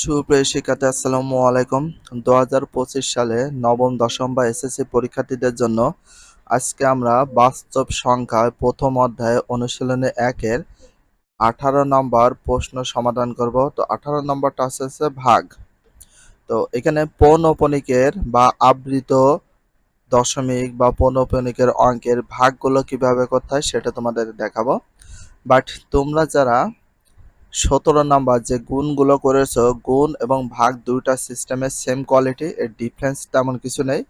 সুপ্রিয় শিক্ষার্থী, আসসালামু আলাইকুম। দু হাজার পঁচিশ সালে নবম, দশম বা এসএসসি পরীক্ষার্থীদের জন্য আজকে আমরা বাস্তব সংখ্যায় প্রথম অধ্যায় অনুশীলনে একের আঠারো নম্বর প্রশ্ন সমাধান করব। তো আঠারো নম্বরটা হচ্ছে ভাগ। তো এখানে পৌনপনিকের বা আবৃত দশমিক বা পৌনপনিকের অঙ্কের ভাগগুলো কীভাবে করতে হয় সেটা তোমাদের দেখাবো। বাট তোমরা যারা সতেরো নাম্বার, যে গুণগুলো করেছ, গুণ এবং ভাগ দুইটা সিস্টেমের সেম কোয়ালিটি এর ডিফারেন্স তেমন কিছু নেই।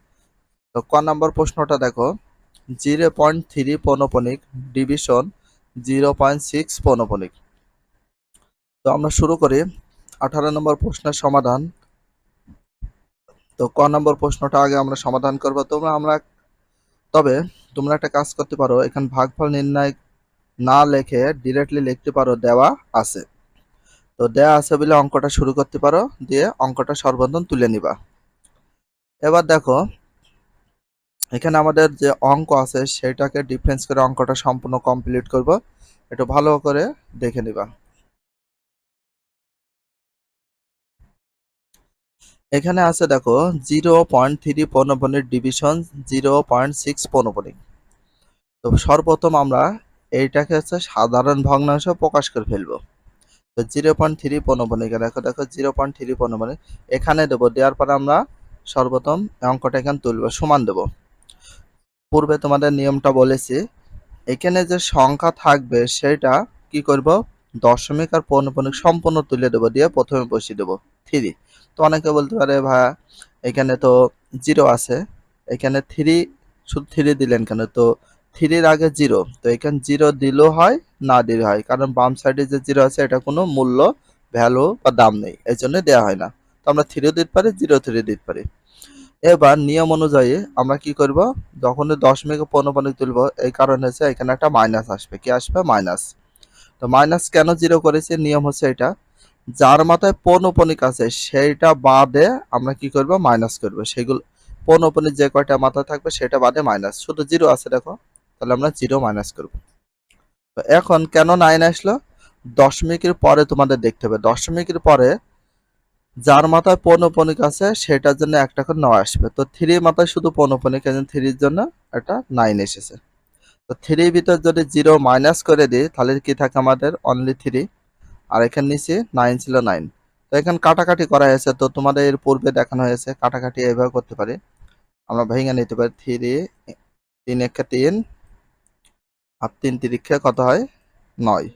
তো ক নাম্বার প্রশ্নটা দেখো, জিরো পয়েন্ট থ্রি পনপনিক ডিভিশন জিরো পয়েন্ট সিক্স পনপনিক। তো আমরা শুরু করি, আঠারো নম্বর প্রশ্নের সমাধান। তো ক নম্বর প্রশ্নটা আগে আমরা সমাধান করব। তোমরা, আমরা, তবে তোমরা একটা কাজ করতে পারো, এখানে ভাগফল নির্ণয় না লেখে ডিরেক্টলি লিখতে পারো, দেওয়া আছে। তো দেওয়া আছে বলে অঙ্কটা শুরু করতে পারো, দিয়ে অঙ্কটা সর্বন্ধন তুলে নিবা। এবার দেখো, এখানে আমাদের যে অঙ্ক আছে সেটাকে ডিফারেন্স করে অঙ্কটা সম্পূর্ণ কমপ্লিট করব। একটু ভালো করে দেখে নিবা। এখানে আছে দেখো জিরো পয়েন্ট থ্রি পনপনির ডিভিশন জিরো পয়েন্ট সিক্স পনপনি তো সর্বপ্রথম আমরা এইটাকে হচ্ছে সাধারণ ভগ্নাংশ প্রকাশ করে ফেলব। তো জিরো পয়েন্ট থ্রি পনপনিকে দেখো দেখো জিরো পয়েন্ট থ্রি পনপনি এখানে দেবো, দেওয়ার পরে আমরা সর্বপ্রথম অঙ্কটা এখানে তুলবো, সমান দেবো। পূর্বে তোমাদের নিয়মটা বলেছি, এখানে যে সংখ্যা থাকবে সেটা কি করব? দশমিক আর পৌনপনিক সম্পূর্ণ তুলে দেবো, দিয়ে প্রথমে বসিয়ে দেবো, থ্রি। তো অনেকে বলতে পারে, ভাইয়া, এখানে তো জিরো আছে, এখানে থ্রি, শুধু থ্রি দিলেন কেন? তো থ্রির আগে জিরো, তো এখানে জিরো দিলেও হয়, না দিলে হয়। কারণ বাম সাইডে যে জিরো আছে, এটা কোনো মূল্য ভ্যালু বা দাম নেই এই জন্য দেওয়া হয় না। তো আমরা থ্রিও দিতে পারি, জিরো থ্রি দিতে পারি। এবার নিয়ম অনুযায়ী আমরা কি করব? যখন দশমিক পৌনপনিক তুলব, এই কারণে হচ্ছে এখানে একটা মাইনাস আসবে। কি আসবে? মাইনাস তো মাইনাস কেন জিরো করেছে? নিয়ম হচ্ছে এটা। যার মাথায় পৌনপনিক আছে, সেইটা বাদে আমরা কি করব? মাইনাস করব। সেগুলো পৌনপনিক যে কয়টা মাথা থাকবে, সেটা বাদে মাইনাস শুধু জিরো আছে, দেখো। তাহলে আমরা জিরো মাইনাস করব। তো এখন কেন নাইন আসলো? দশমিকের পরে তোমাদের দেখতে হবে। দশমিকের পরে যার মাথায় পৌনপনিক আছে, সেটার জন্য একটা করে নয় আসবে। তো থ্রি মাথায় শুধু পৌনপনিক আছে থ্রির জন্য একটা নাইন এসেছে। তো থ্রির ভিতর যদি জিরো মাইনাস করে দিই, তাহলে কি থাকে আমাদের? অনলি থ্রি আর এখানে নিচে নাইন ছিল নাইন তো এখানে কাটাকাটি করা হয়েছে। তো তোমাদের এর পূর্বে দেখানো হয়েছে, কাটাকাটি এইভাবে করতে পারি। আমরা ভেঙে নিতে পারি। থ্রি তিন একে তিন আর তিন তিরিক্ষে কত হয়? নয়।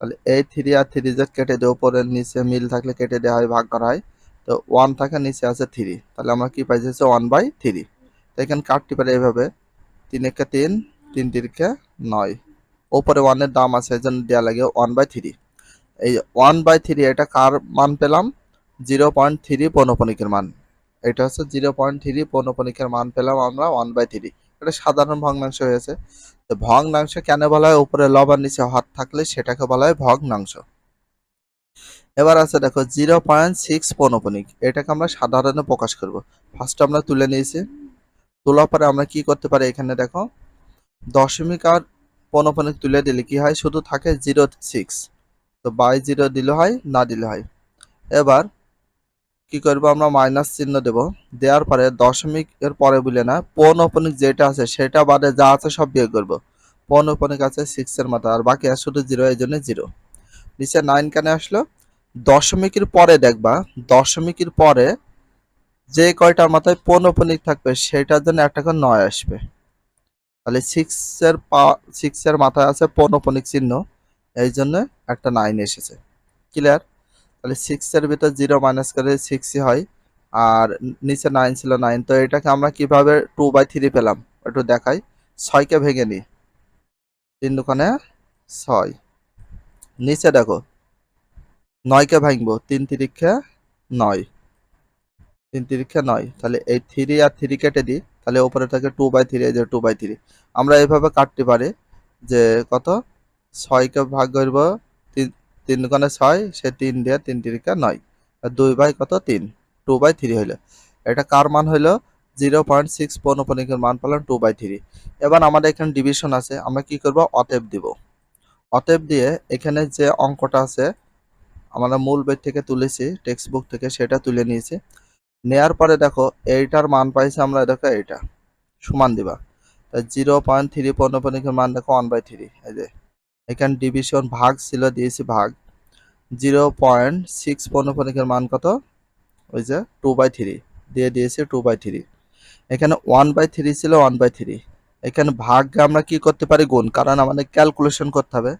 তাহলে এই থ্রি আর থ্রি যে কেটে দেওয়া উপরের নিচে মিল থাকলে কেটে দেওয়া হয়, ভাগ করা হয়। তো ওয়ান থাকে, নিচে আছে থ্রি তাহলে আমরা কি পাইছি? হচ্ছে ওয়ান বাই থ্রি তো এখানে কাটতে পারি এইভাবে। তিন একে তিন তিন তিরিক্ষে নয়। ওপরে ওয়ানের দাম আছে এই জন্য দেওয়া লাগে ওয়ান বাই থ্রি এই ওয়ান বাই থ্রি এটা কার মান পেলাম? জিরো পয়েন্ট থ্রি পৌনপনিকের মান। এটা হচ্ছে জিরো পয়েন্ট থ্রি পৌনপনিকের মান পেলাম আমরা ওয়ান বাই থ্রি এটা সাধারণ ভগ্নাংশ হয়েছে। তো ভগ্নাংশ কেন বলা হয়? উপরে লবার নিচে হাত থাকলে সেটাকে বলা হয় ভগ্নাংশ। এবার আছে দেখো, জিরো পয়েন্ট সিক্স পৌনপনিক। এটাকে আমরা সাধারণে প্রকাশ করব। ফার্স্ট আমরা তুলে নিয়েছি। তোলার পরে আমরা কি করতে পারি এখানে দেখো, দশমিক আর পৌনপনিক তুলে দিলে কি হয়? শুধু থাকে জিরো সিক্স। তো বাই জিরো দিলে হয়, না দিলে হয়। এবার কি করব, আমরা মাইনাস চিহ্ন দেব। দেওয়ার পরে দশমিক এর পরে বলে না পৌনপনিক যেটা আছে সেটা বাদে যা আছে সব বিয়োগ করব। পৌনপনিক আছে সিক্স এর মাথা, আর বাকি আছে শুধু জিরো এই জন্য জিরো নিচে নাইন কেন আসলো? দশমিকের পরে দেখবা, দশমিকের পরে যে কয়টার মাথায় পৌনপনিক থাকবে সেটার জন্য একটা করে নয় আসবে। তাহলে সিক্স এর পা সিক্স এর মাথায় আছে পৌনপনিক চিহ্ন, এই জন্য একটা নাইন এসেছে। ক্লিয়ার তাহলে সিক্সের ভিতর জিরো মাইনাস করে সিক্সই হয়। আর নিচে নাইন ছিল নাইন তো এটাকে আমরা কীভাবে টু বাই থ্রি পেলাম? একটু দেখাই। ছয়কে ভেঙে নিই? তিন দোকানে ছয়। নিচে দেখো নয়কে ভাঙবো? তিন তিরিক্ষে নয়। তিন তিরিক্ষে নয়। তাহলে এই থ্রি আর থ্রি কেটে দিই। তাহলে ওপরে থাকে টু বাই থ্রি যে টু বাই থ্রি আমরা এইভাবে কাটতে পারি যে কত? ছয়কে ভাগ করব তিন তিন ছয়, সে তিন দিয়ে তিন তিরিকা নয়। দুই বাই কত? তিন। টু বাই থ্রি হইল। এটা কার মান হইল? জিরো পয়েন্ট সিক্স পৌনপনিকের মান পেলাম টু বাই থ্রি এবার আমাদের এখানে ডিভিশন আছে, আমরা কি করব? অতএব দিব। অতএব দিয়ে এখানে যে অঙ্কটা আছে, আমরা মূল বই থেকে তুলেছি টেক্সট বুক থেকে সেটা তুলে নিয়েছি। নেয়ার পরে দেখো, এইটার মান পাইছি আমরা দেখো এইটা। সমান দিবা। জিরো পয়েন্ট থ্রি পৌনপনিকের মান দেখো ওয়ান বাই থ্রি এই যে। এখানে ডিভিশন ভাগ ছিল, দিয়েছি ভাগ। জিরো পয়েন্ট সিক্স পৌনপনিকের মান কত? ওই যে টু বাই থ্রি দিয়ে দিয়েছি টু বাই থ্রি এখানে ওয়ান বাই থ্রি ছিল ওয়ান বাই থ্রি এখানে ভাগ্যে আমরা কি করতে পারি? গুণ, কারণ আমাদের ক্যালকুলেশন করতে হবে।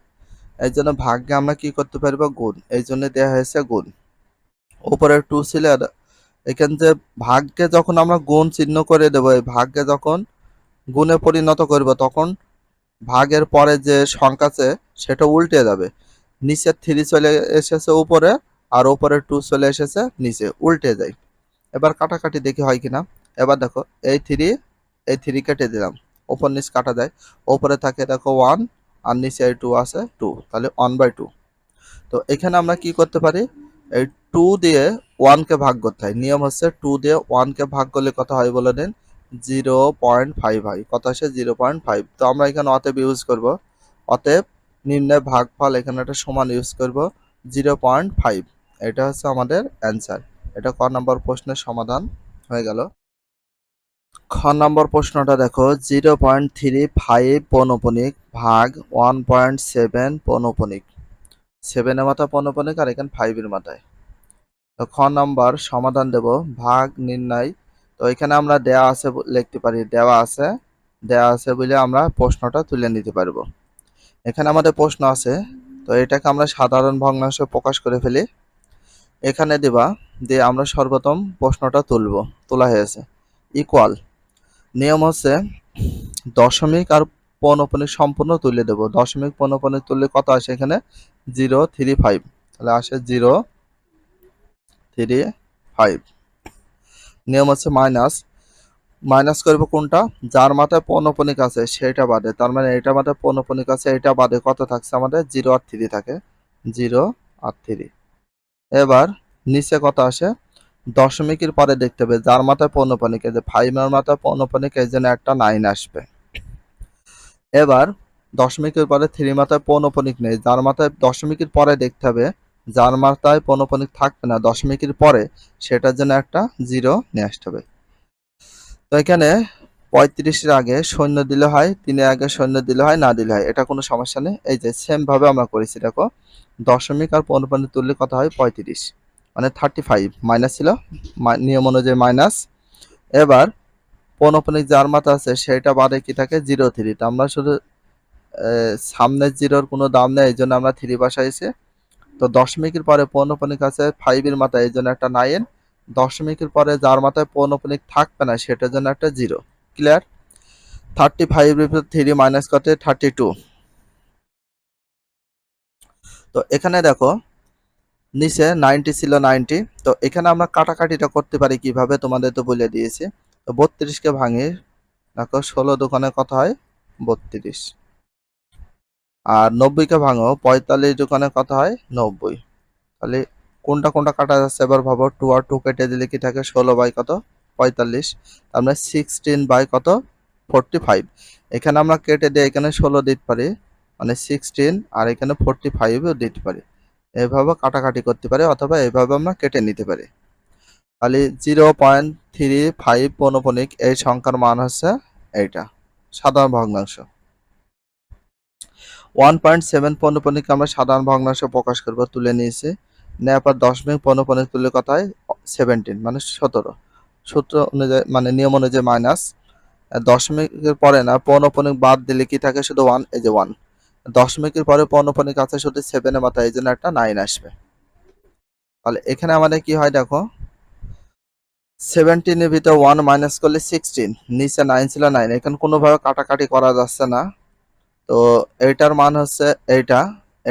এই জন্য ভাগ্যে আমরা কি করতে পারব? গুণ, এই জন্য দেওয়া হয়েছে গুণ। উপরে টু ছিল, আর এখানে যে ভাগ্যে যখন আমরা গুণ চিহ্ন করে দেবো, এই ভাগ্যে যখন গুণে পরিণত করব, তখন ভাগের পরে যে সংখ্যা আছে, সেটা উল্টে যাবে। নিচে থ্রি চলে এসেছে উপরে, আর উপরে টু চলে এসেছে নিচে, উল্টে যায়। এবার কাটাকাটি দেখি হয় কিনা। এবার দেখো, এই থ্রি এই থ্রি কেটে দিলাম। ওপর নিচ কাটা যায়। ওপরে থাকে দেখো ওয়ান আর নিচে এই টু আছে টু তাহলে ওয়ান বাই টু তো এখানে আমরা কি করতে পারি? এই টু দিয়ে ওয়ানকে ভাগ করতে হয়। নিয়ম হচ্ছে টু দিয়ে ওয়ানকে ভাগ করলে কথা হয় বলে দিন? জিরো পয়েন্ট ফাইভ হয় কত আসে? Zero point five. তো আমরা এখানে অতএব ইউজ করব। অতএব নিম্নে ভাগফল এখানে একটা সমান ইউজ করব, জিরো পয়েন্ট ফাইভ। এটা হচ্ছে আমাদের অ্যান্সার এটা ক নম্বর প্রশ্নের সমাধান হয়ে গেল। খ নম্বর প্রশ্নটা দেখো, জিরো পয়েন্ট থ্রি ফাইভ পৌনপনিক ভাগ ওয়ান পয়েন্ট সেভেন পৌনপনিক। সেভেনের মাথা পৌনপনিক আর এখানে ফাইভের মাথায়। তো খ নম্বর সমাধান দেব, ভাগ নির্ণয় তো এখানে আমরা দেয়া আছে লিখতে পারি, দেওয়া আছে দেওয়া আছে বলে আমরা প্রশ্নটা তুলে নিতে পারব। এখানে আমাদের প্রশ্ন আছে, তো এটাকে আমরা সাধারণ ভগ্নাংশ প্রকাশ করে ফেলি। এখানে দিবা দিয়ে আমরা সর্বপ্রথম প্রশ্নটা তুলব, তোলা হয়েছে। ইকুয়াল নিয়ম হচ্ছে দশমিক আর পৌনপনিক সম্পূর্ণ তুলে দেব। দশমিক পৌনপনিক তুললে কত আসে এখানে? জিরো থ্রি ফাইভ তাহলে আসে জিরো থ্রি ফাইভ নিয়ম হচ্ছে মাইনাস মাইনাস করব কোনটা? যার মাথায় পৌনপনিক আছে, সেটা বাদে। তার মানে এটা মাথায় পৌনপনিক আছে, এটা বাদে কত থাকছে আমাদের? জিরো আর থ্রি থাকে। জিরো আর থ্রি এবার নিচে কত আসে? দশমিকের পরে দেখতে হবে, যার মাথায় পৌনপনিক এই যে ফাইভের মাথায় পৌনপনিক এই জন্য একটা নাইন আসবে। এবার দশমিকের পরে থ্রি মাথায় পৌনপনিক নেই, যার মাথায় দশমিকের পরে দেখতে হবে যার মাথায় পৌনপনিক থাকবে না, দশমিকের পরে সেটার জন্য একটা জিরো নিয়ে আসতে হবে। তো এখানে পঁয়ত্রিশের আগে শূন্য দিলে হয়, তিনের আগে শূন্য দিলে হয়, না দিলে হয়, এটা কোনো সমস্যা নেই। এই যে সেমভাবে আমরা করেছি, দেখো, দশমিক আর পৌনপনিক তুললে কত হয়? পঁয়ত্রিশ মানে থার্টি ফাইভ মাইনাস ছিল নিয়ম অনুযায়ী মাইনাস এবার পৌনপনিক যার মাথা আছে, সেটা বাদে কি থাকে? জিরো থ্রি তো আমরা শুধু সামনের জিরোর কোনো দাম নেই, এই জন্য আমরা থ্রি বসাইছি। তো দশমিকের পরে পৌনপনিক আছে ফাইভের মাথায়, এই জন্য একটা নাইন দশমিকের পরে যার মাথায় পৌনপনিক থাকবে না, সেটার জন্য একটা zero clear thirty five three minus করতে থার্টি টু তো এখানে দেখো, নিচে নাইনটি ছিল নাইনটি তো এখানে আমরা কাটাকাটিটা করতে পারি কীভাবে? তোমাদের তো বলে দিয়েছি। তো বত্রিশকে ভাঙি, দেখো ষোলো দোকানে কত হয়? বত্রিশ। আর নব্বইকে ভাঙো, পঁয়তাল্লিশ দোকানে কত হয়? নব্বই। তাহলে কোনটা কোনটা কাটা যাচ্ছে এবার ভাবো টু আর টু কেটে দিলে কি থাকে? ষোলো বাই কত? পঁয়তাল্লিশ। তার মানে সিক্সটিন বাই কত? ফোরটি ফাইভ এখানে আমরা কেটে দিয়ে এখানে ষোলো দিতে পারি মানে সিক্সটিন আর এখানে ফোরটি ফাইভও দিতে পারি। এভাবে কাটাকাটি করতে পারি, অথবা এভাবে আমরা কেটে নিতে পারি। তাহলে জিরো পয়েন্ট থ্রি ফাইভ পৌনপনিক, এই সংখ্যার মান হচ্ছে এইটা, সাধারণ ভগ্নাংশ। ওয়ান পয়েন্ট সেভেন পৌনপনিক আমরা সাধারণ ভগ্নাংশ প্রকাশ করব, তুলে নিয়েছি। নেওয়ার পর দশমিক পৌনপনিক তুলে কথায় সেভেন্টিন মানে সতেরো। সূত্র অনুযায়ী মানে নিয়ম অনুযায়ী মাইনাস দশমিকের পরে না পৌনপনিক বাদ দিলে কি থাকে? শুধু ওয়ান এই যে ওয়ান দশমিকের পরে পৌনপনিক আছে শুধু সেভেনের মাথায়, এই জন্য একটা নাইন আসবে। তাহলে এখানে আমাদের কি হয় দেখো? সেভেন্টিনের ভিতরে ওয়ান মাইনাস করলে সিক্সটিন নিচে নাইন ছিল নাইন এখানে কোনোভাবে কাটাকাটি করা যাচ্ছে না। তো এইটার মান হচ্ছে এইটা,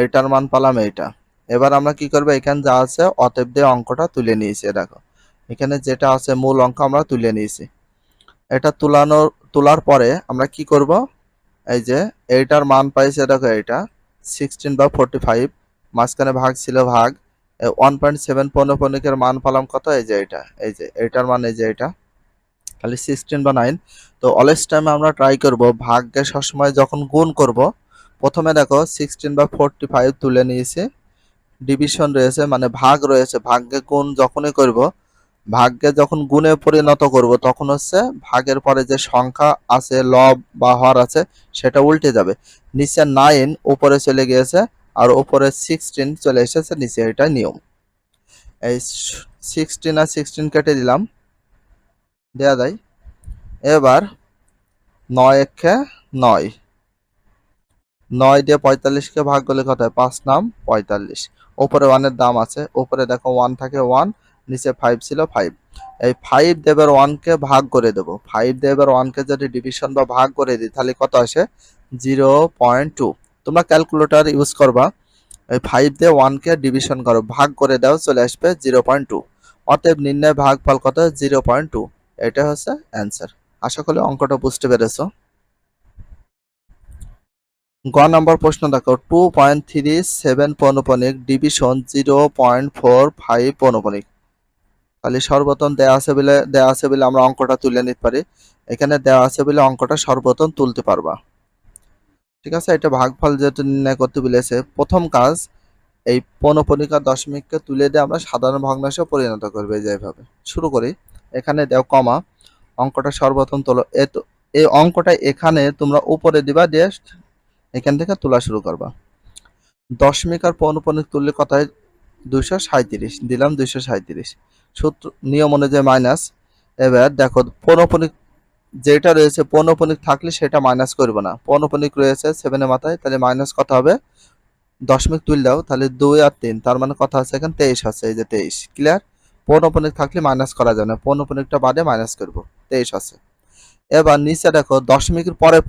এইটার মান পালাম এইটা। এবার আমরা কি করব? এখানে যা আছে, অতএব দিয়ে অঙ্কটা তুলে নিয়েছি দেখো। এখানে যেটা আছে, মূল অঙ্ক আমরা তুলে নিয়েছি। এটা তুলানোর তোলার পরে আমরা কি করব? এই যে এইটার মান পাইছে, দেখো এইটা সিক্সটিন বা ফোরটি ফাইভ মাঝখানে ভাগ ছিল ভাগ ওয়ান পয়েন্ট সেভেন পৌনপনিকের মান পালাম কত? এই যে এটা এই যে এইটার মান, এই যে এটা খালি সিক্সটিন বা নাইন তো অলওয়েজ টাইমে আমরা ট্রাই করব ভাগকে সবসময় যখন গুণ করব, প্রথমে দেখো সিক্সটিন বা ফোরটি ফাইভ তুলে নিয়েছি। ডিভিশন রয়েছে মানে ভাগ রয়েছে, ভাগ্যে গুণ যখনই করব, ভাগ্যে যখন গুণে পরিণত করব, তখন হচ্ছে ভাগের পরে যে সংখ্যা আছে, লব বা হর আছে, সেটা উল্টে যাবে। নিচে নাইন উপরে চলে গিয়েছে, আর উপরে সিক্সটিন চলে এসেছে, নিচে এটা নিয়ম। এই সিক্সটিন আর সিক্সটিন কেটে দিলাম। দেয়া যায়। এবার নয় একে নয়। নয় দিয়ে পঁয়তাল্লিশকে ভাগ করলে কত হয়? পাঁচ নাম পঁয়তাল্লিশ। ওপরে ওয়ানের দাম আছে। ওপরে দেখো ওয়ান থাকে ওয়ান, নিচে ফাইভ ছিল ফাইভ এই ফাইভ দেবের ওয়ানকে ভাগ করে দেব। ফাইভ দেবের ওয়ানকে যদি ডিভিশন বা ভাগ করে দিই, তাহলে কত আসে? জিরো পয়েন্ট টু তোমরা ক্যালকুলেটর ইউজ করবা। এই ফাইভ দিয়ে ওয়ানকে ডিভিশন করো। ভাগ করে দাও, চলে আসবে জিরো পয়েন্ট টু অতএব নির্ণয় ভাগফল কত? জিরো পয়েন্ট টু এটা হচ্ছে অ্যান্সার আশা করি অঙ্কটা বুঝতে পেরেছ। গ নম্বর প্রশ্ন দেখো two point three seven পৌনপনিক division zero point four five পৌনপনিক। তাহলে সর্বপ্রথম দেওয়া আছে বলে দেওয়া আছে বলে আমরা অঙ্কটা তুলে নিতে পারি। এখানে দেওয়া আছে বলে অঙ্কটা সর্বপ্রথম তুলতে পারবা। ঠিক আছে, এটা ভাগফল যেহেতু নির্ণয় করতে বলেছে, প্রথম কাজ এই পৌনপনিকা দশমিককে তুলে দিয়ে আমরা সাধারণ ভগ্নাংশে পরিণত করবে যেভাবে। শুরু করি। এখানে দেও কমা, অঙ্কটা সর্বপ্রথম তোলো। এ তো, এই অঙ্কটা এখানে তোমরা উপরে দিবা, দিয়ে এখান থেকে তোলা শুরু করবা। দশমিক আর পৌনপনিক তুললে কথায় দুইশো সাঁত্রিশ দিলাম দুইশো সাঁত্রিশ সূত্র, নিয়ম অনুযায়ী মাইনাস এবার দেখো, পৌনপনিক যেটা রয়েছে, পৌনপনিক থাকলে সেটা মাইনাস করবে না। পৌনপনিক রয়েছে সেভেনের মাথায়, তাহলে মাইনাস কত হবে? দশমিক তুল দাও, তাহলে দুই আর তিন, তার মানে কথা আছে এখানে? তেইশ আছে, এই যে তেইশ ক্লিয়ার পৌনপনিক থাকলে মাইনাস করা যাবে না পৌনপনিকটা বাদে মাইনাস করব, তেইশ আছে। এবার নিচে দেখো, দশমিকের পরে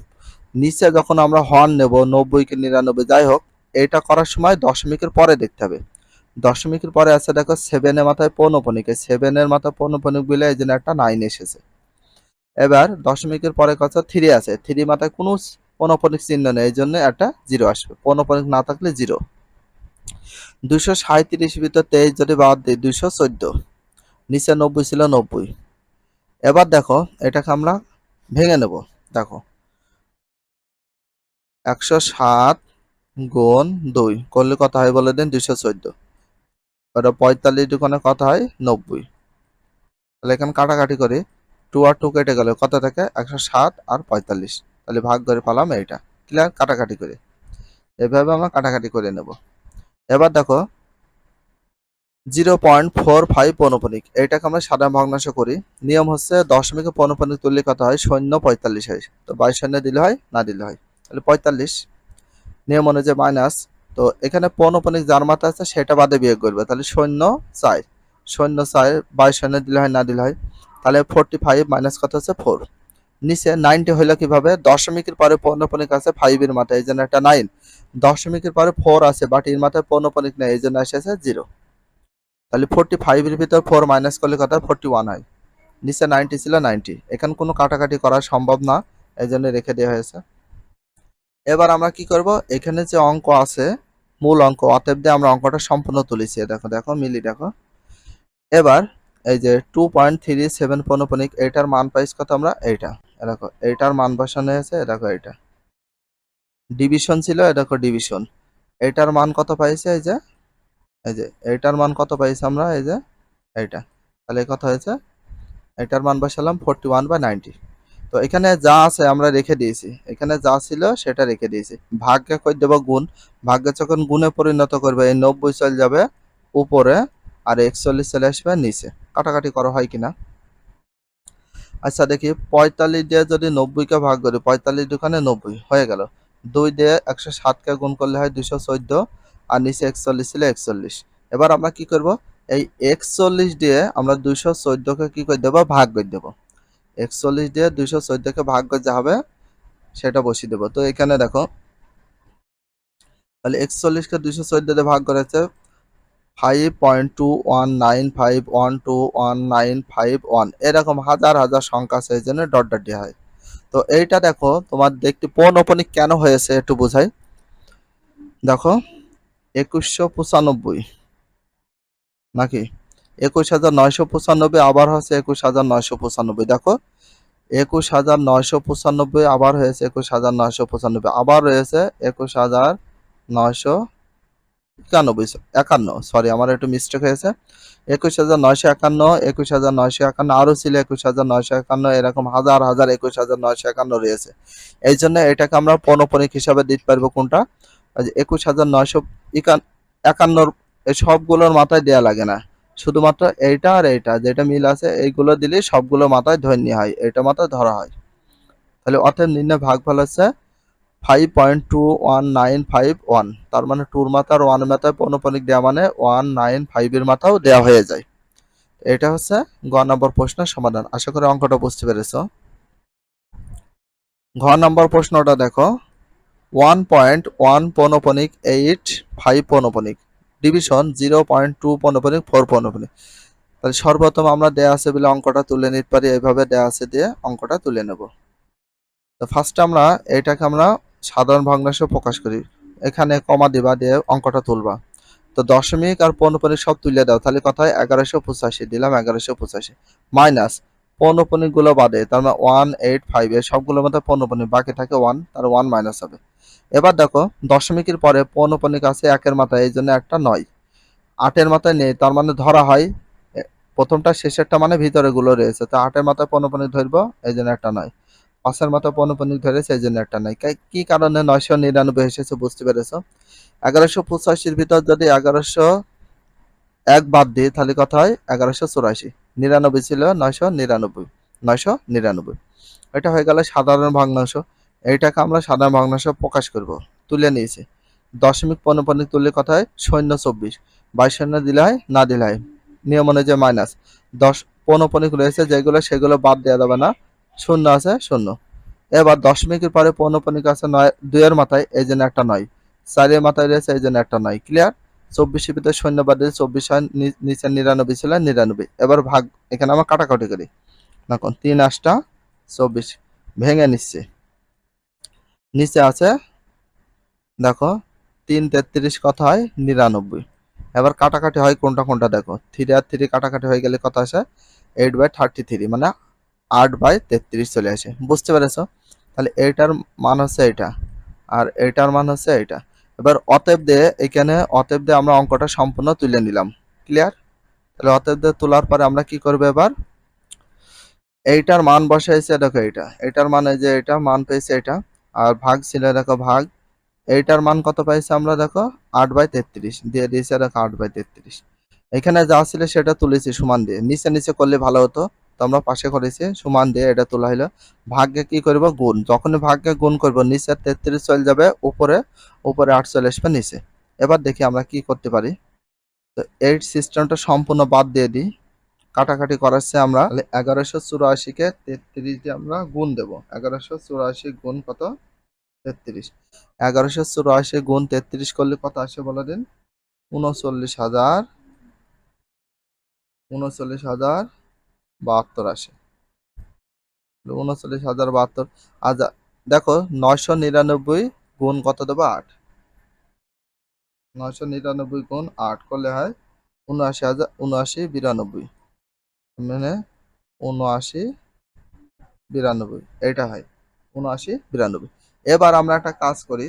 নিচে যখন আমরা হর্ন নেব, নব্বই কি নিরানব্বই, যাই হোক, এটা করার সময় দশমিকের পরে দেখতে হবে। দশমিকের পরে আছে দেখো সেভেনের মাথায় পৌনপনিক সেভেনের মাথায় পৌনপনিক বলে এই জন্য একটা নাইন এসেছে। এবার দশমিকের পরে কত থ্রি আছে থ্রি মাথায় কোনো পৌনপনিক চিহ্ন নেই, এই জন্য একটা জিরো আসবে পৌনপনিক না থাকলে জিরো দুইশো সাঁত্রিশ ভিতর তেইশ যদি বাদ দিই, দুইশো চোদ্দ। নিচে নব্বই ছিল নব্বই। এবার দেখো, এটাকে আমরা ভেঙে নেব। দেখো। একশো সাত গুণ দুই, করলে কত হয় বলে দিন? দুইশো চোদ্দ। ওটা পঁয়তাল্লিশ দোকানে কত হয়? নব্বই। তাহলে এখানে কাটাকাটি করে। টু আর টু কেটে গেল। কত থাকে? একশো সাত আর পঁয়তাল্লিশ। তাহলে ভাগ করে পালাম এইটা। ক্লিয়ার কাটাকাটি করে। এভাবে আমরা কাটাকাটি করে নেব। এবার দেখো জিরো পয়েন্ট ফোর ফাইভ পৌনপনিক। এটাকে আমরা সাধারণ ভগ্নাংশ করি। নিয়ম হচ্ছে দশমিকে পৌনপনিক তুললে কত হয়? শূন্য পঁয়তাল্লিশ হয়। তো বাইশ শূন্য দিলে হয়, না দিলে হয়। তাহলে পঁয়তাল্লিশ। নিয়ম অনুযায়ী মাইনাস তো এখানে পৌনপনিক যার মাথা আছে, সেটা বাদে বিয়োগ করবে। তাহলে শূন্য চার। শূন্য চার বাইশ শূন্য দিলে হয়, না দিলে হয়। তাহলে ফোরটি ফাইভ মাইনাস কত হচ্ছে? ফোর নিচে নাইনটি হইল কীভাবে? দশমিকের পরে পণ্যপণিক আছে ফাইভের মাথায় এই জন্য একটা নাইন দশমিকের পরে ফোর আছে বাট এর মাথায় পৌনপনিক নেই, এই জন্য এসেছে জিরো তাহলে ফোরটি ফাইভের ভিতর ফোর মাইনাস করলে কত? ফোরটি ওয়ান হয়। নিচে নাইনটি ছিল নাইনটি এখানে কোনো কাটাকাটি করা সম্ভব না, এই জন্য রেখে দেওয়া হয়েছে। এবার আমরা কি করব? এখানে যে অঙ্ক আছে, মূল অঙ্ক, অতএব দিয়ে আমরা অঙ্কটা সম্পূর্ণ তুলেছি। দেখো দেখো, মিলি দেখো। এবার এই যে টু পয়েন্ট থ্রি সেভেন পনপনিক এইটার মান পাইস কত আমরা? এইটা। দেখো, এইটার মান বসানো হয়েছে দেখো এইটা। ডিভিশন ছিল দেখো ডিভিশন এইটার মান কত পাইছে, এই যে? এই যে, এইটার মান কত পাইছি আমরা, এই যে? এইটা। তাহলে কত হয়েছে এটার মান বসালাম ফোরটি ওয়ান বা নাইনটি তো এখানে যা আছে আমরা রেখে দিয়েছি। এখানে যা ছিল সেটা রেখে দিয়েছি। ভাগ্যে কই দেবো গুণ? ভাগ্যে যখন গুণে পরিণত করবে, এই নব্বই চলে যাবে উপরে আর একচল্লিশ চলে আসবে নিচে। কাটাকাটি করা হয় কিনা? আচ্ছা দেখি। পঁয়তাল্লিশ দিয়ে যদি নব্বইকে ভাগ করি, পঁয়তাল্লিশ দোকানে নব্বই, হয়ে গেল। দুই দিয়ে একশো সাতকে গুণ করলে হয় দুশো চোদ্দ, আর নিচে একচল্লিশ ছিল একচল্লিশ। এবার আমরা কি করব? এই একচল্লিশ দিয়ে আমরা দুইশো চোদ্দকে কি করে দেবো? ভাগ করে দেবো। একচল্লিশ দিয়ে দুইশো চোদ্দকে ভাগ করে যা হবে, সেটা বসিয়ে দেবো। তো এখানে দেখো, তাহলে একচল্লিশকে দুইশো চোদ্দ দিয়ে ভাগ করেছে five point two one nine five one two one nine five one এরকম হাজার হাজার সংখ্যা এই জন্য ডট ডট দিয়ে হয়। তো এইটা দেখো, তোমার দেখতে পৌনপনিক কেন হয়েছে একটু বোঝাই। দেখো, একুশশো পঁচানব্বই, নাকি? একুশ হাজার নয়শো পঁচানব্বই আবার হচ্ছে একুশ হাজার নয়শো পঁচানব্বই। দেখো, একুশ হাজার নয়শো পঁচানব্বই আবার হয়েছে একুশ হাজার নয়শো পঁচানব্বই, আবার রয়েছে একুশ হাজার নয়শো একানব্বই একান্ন সরি আমার একটু মিস্টেক হয়েছে। একুশ হাজার নয়শো একান্ন, একুশ হাজার নয়শো একান্ন, আরও ছিল একুশ হাজার নয়শো একান্ন, এরকম হাজার হাজার একুশ হাজার নয়শো একান্ন রয়েছে। এই জন্য এটাকে আমরা পৌনপনিক হিসাবে দিতে পারব কোনটা? একুশ হাজার নয়শো একান্নর সবগুলোর মাথায় দেয়া লাগে না। শুধুমাত্র এইটা আর এইটা, যেটা মিল আছে, এইগুলো দিলে সবগুলো মাথায় ধন্য হয় এটা মাথায় ধরা হয়। তাহলে অর্থের নির্ণয় ভাগ ফল হচ্ছে five point two one nine five one তার মানে টুর মাথার ওয়ান মাথায় পৌনপনিক দেওয়া মানে ওয়ান নাইন ফাইভের মাথাও দেওয়া হয়ে যায়। এটা হচ্ছে গ নম্বর প্রশ্নের সমাধান। আশা করি অঙ্কটা বুঝতে পেরেছ। ঘ নম্বর প্রশ্নটা দেখো। ওয়ান পয়েন্ট ওয়ান পৌনপনিক এইট ফাইভ পৌনপনিক। ডিভিশন জিরো পয়েন্ট টু পৌনপনিক ফোর পৌনপনিক। তাহলে সর্বপ্রথম আমরা দেয়া আছে বলে অঙ্কটা তুলে নিতে পারি। এইভাবে দেয়া আছে দিয়ে অঙ্কটা তুলে নেব। তো ফার্স্ট আমরা এটাকে আমরা সাধারণ ভগ্নাংশ প্রকাশ করি। এখানে কমা দিবা, দিয়ে অঙ্কটা তুলবা। তো দশমিক আর পৌনপনিক সব তুলে দাও, তাহলে কথায় এগারোশো পঁচাশি, দিলাম এগারোশো পঁচাশি। মাইনাস পৌনপনিকগুলো বাদে, তার মানে ওয়ান, এইট, ফাইভ সবগুলোর মধ্যে পৌনপনিক বাকি থাকে ওয়ান, তার ওয়ান মাইনাস হবে। এবার দেখো, দশমিকের পরে পৌনপনিক আছে একের মাথায়, এই জন্য একটা নয়। আটের মাথায় নেই, তার মানে ধরা হয় প্রথমটা শেষেরটা মানে ভিতরে গুলো রয়েছে। তো আটের মাথায় পৌনপনিক ধরবো, এই জন্য একটা নয়। পাঁচের মাথায় পৌনপনিক ধরে সেই জন্য একটা নাই। কি কারণে নয়শো নিরানব্বই এসেছে বুঝতে পেরেছ? এগারোশো পঁচাশির ভিতর যদি এগারোশো এক বাদ দিই, তাহলে কথা হয়? এগারোশো চুরাশি। নিরানব্বই ছিল নয়শো নিরানব্বই। নয়শো নিরানব্বই। এটা হয়ে গেল সাধারণ ভগ্নাংশ। এইটাকে আমরা সাধারণ ভগ্নাংশ প্রকাশ করব। তুলে নিয়েছি। দশমিক পনপনিক তুললে কথা হয়? শূন্য চব্বিশ। বাইশ শূন্য দিলে হয়? না দিলে হয়। নিয়ম অনুযায়ী মাইনাস। দশ পনপনিক রয়েছে যেগুলো, সেগুলো বাদ দেওয়া যাবে না। শূন্য আছে, শূন্য। এবার দশমিকের পরে পৌনপনিক আছে নয়, দুইয়ের মাথায়, এই জন্য একটা নয়। চারের মাথায় রয়েছে, এই জন্য একটা নয়। ক্লিয়ার চব্বিশের ভিতরে শূন্য বাদ চব্বিশ হয় নিচে নিরানব্বই ছিল, নিরানব্বই। এবার ভাগ, এখানে আমার কাটাকাটি করি। দেখুন, তিন আটটা, চব্বিশ। ভেঙে নিচ্ছে। নিচে আছে, দেখো, তিন তেত্রিশ কথা হয়? নিরানব্বই। এবার কাটাকাটি হয় কোনটা কোনটা দেখো। থ্রি আর থ্রি কাটাকাটি হয়ে গেলে কথা আসে? এইট বাই থার্টি থ্রি মানে আট বাই তেত্রিশ চলে আসে। বুঝতে পেরেছ? তাহলে এইটার মান হচ্ছে এটা আর এইটার মান হচ্ছে এইটা এবার অতএব দিয়ে এখানে অতএব দিয়ে আমরা অঙ্কটা সম্পূর্ণ তুলে নিলাম। ক্লিয়ার তাহলে অতএব দিয়ে তোলার পরে আমরা কি করব এবার? এইটার মান বসাইছে, দেখো এটা এটার মান যে এটা, মান পেয়েছে এটা। আর ভাগ ছিল, দেখো ভাগ। এইটার মান কত পাইছে আমরা, দেখো আট বাই তেত্রিশ। দিয়ে দিয়েছে, দেখো আট বাই তেত্রিশ। এখানে যা ছিল সেটা তুলেছি সমান দিয়ে। নিচে নিচে করলে ভালো হতো। তো আমরা পাশে করেছি, সমান দিয়ে এটা তোলা হলো ভাগ্যে কি করব? গুণ। যখনই ভাগ্যে গুণ করব, নিচে তেত্রিশ চলে যাবে, উপরে উপরে আট চলে আসবে, নিচে। এবার দেখি আমরা কি করতে পারি। তো এই সিস্টেমটা সম্পূর্ণ বাদ দিয়ে দিই। কাটাকাটি করাচ্ছে আমরা। এগারোশো চুরাশিকে তেত্রিশ দিয়ে আমরা গুণ দেব। এগারোশো চুরাশি গুণ কত? তেত্রিশ। এগারোশো চুরাশি গুণ তেত্রিশ করলে কত আসে বলে দিন? উনচল্লিশ হাজার। উনচল্লিশ হাজার বাহাত্তর আসে। উনচল্লিশ হাজার বাহাত্তর। দেখো, নয়শো নিরানব্বই গুণ কত দেবো? আট। নয়শো নিরানব্বই গুণ আট করলে হয় উনআশি হাজার, উনআশি বিরানব্বই। মানে উনআশি বিরানব্বই। এটা হয় উনআশি বিরানব্বই। এবার আমরা একটা কাজ করি।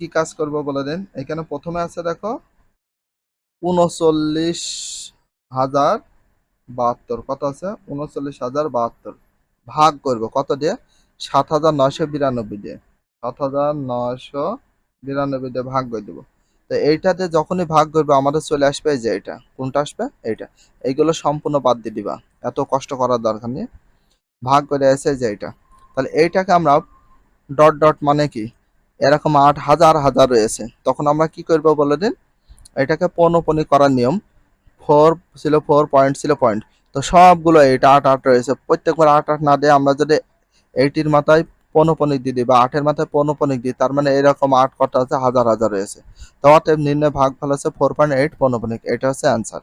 কি কাজ করব বলে দেন? এখানে প্রথমে আছে দেখো, উনচল্লিশ হাজার বাহাত্তর। কত আছে? উনচল্লিশ হাজার বাহাত্তর। ভাগ করব। কত দিয়ে? সাত হাজার নয়শো বিরানব্বই দিয়ে। সাত হাজার নয়শো বিরানব্বই দিয়ে ভাগ করে দেবো। তো এইটাতে যখনই ভাগ করবে, আমাদের চলে আসবে যে এটা কোনটা আসবে? এইটা। এইগুলো সম্পূর্ণ বাদ দিয়ে দিবা। এত কষ্ট করার দরকার নেই। ভাগ করে এসে যে এটা তাহলে এইটাকে আমরা ডট ডট মানে কি? এরকম আট হাজার হাজার রয়েছে। তখন আমরা কি করব বলে দিন? এটাকে পৌনপনি করার নিয়ম। ফোর ছিল ফোর পয়েন্ট ছিল পয়েন্ট তো সবগুলো এইটা আট আট রয়েছে। প্রত্যেকবার আট আট না দিয়ে আমরা যদি এইটির মাথায় পনপনিক দিই বা আটের মাথায় পনপনিক দিই, তার মানে এরকম আট কটা আছে, হাজার হাজার রয়েছে। তো অতএব নির্ণয় ভাগ ফল আছে ফোর পয়েন্ট এইট পনপনিক এটা হচ্ছে অ্যান্সার